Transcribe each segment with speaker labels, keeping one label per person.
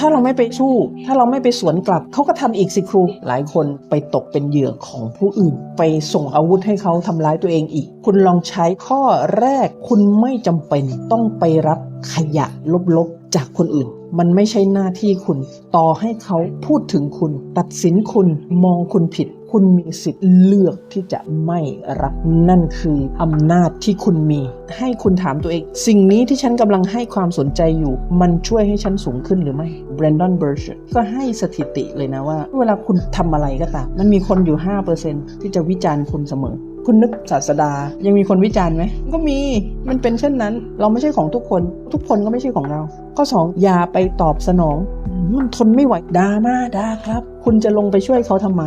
Speaker 1: ถ้าเราไม่ไปสู้ ถ้าเราไม่ไปสวนกลับ เขาก็ทำอีกสิครู หลายคนไปตกเป็นเหยื่อของผู้อื่น ไปส่งอาวุธให้เขาทำร้ายตัวเองอีก คุณลองใช้ข้อแรก คุณไม่จำเป็นต้องไปรับขยะลบๆจากคนอื่น มันไม่ใช่หน้าที่คุณ ต่อให้เขาพูดถึงคุณ ตัดสินคุณ มองคุณผิด คุณมีสิทธิ์เลือกที่จะไม่รับนั่นคืออำนาจที่คุณมี ให้คุณถามตัวเอง สิ่งนี้ที่ฉันกำลังให้ความสนใจอยู่ มันช่วยให้ฉันสูงขึ้นหรือไม่ Brandon b u r c h ก็ให้สถิติเลยนะว่า เวลาคุณทำอะไรก็ตามมันมีคนอยู่ 5%ที่จะวิจารณ์คุณเสมอ คุณนึกศาสดา ยังมีคนวิจารณ์ไหม ก็มี มันเป็นเช่นนั้น เราไม่ใช่ของทุกคน ทุกคนก็ไม่ใช่ของเรา ข้อ2อย่าไปตอบสนอง มันทนไม่ไหวด่ามาด่าครับ คุณจะลงไปช่วยเขาทำไม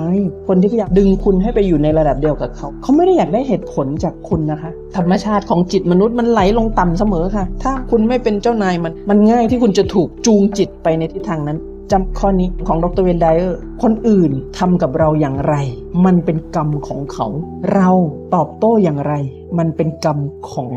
Speaker 1: คนที่อยากดึงคุณให้ไปอยู่ในระดับเดียวกับเขา เขาไม่ได้อยากได้เหตุผลจากคุณนะคะ ธรรมชาติของจิตมนุษย์มันไหลลงต่ำเสมอค่ะ ถ้าคุณไม่เป็นเจ้านายมัน มันง่ายที่คุณจะถูกจูงจิตไปในทิศทางนั้น จำข้อนี้ของดรเวนไดเออร์คนอื่นทำกับเราอย่างไร มันเป็นกรรมของเขา เราตอบโต้อย่างไร มันเป็นกรรมของ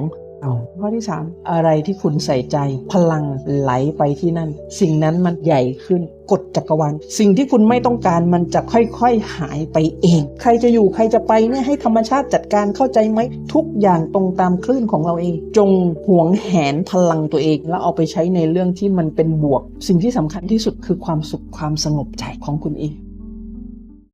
Speaker 1: ข้อที่ 3 อะไรที่คุณใส่ใจ พลังไหลไปที่นั่น สิ่งนั้นมันใหญ่ขึ้นกฎจักรวาลสิ่งที่คุณไม่ต้องการมันจะค่อยๆหายไปเอง ใครจะอยู่ใครจะไปเนี่ยให้ธรรมชาติจัดการเข้าใจไหมทุกอย่างตรงตามคลื่นของเราเอง จงหวงแหนพลังตัวเอง แล้วเอาไปใช้ในเรื่องที่มันเป็นบวก สิ่งที่สำคัญที่สุดคือความสุขความสงบใจของคุณเอง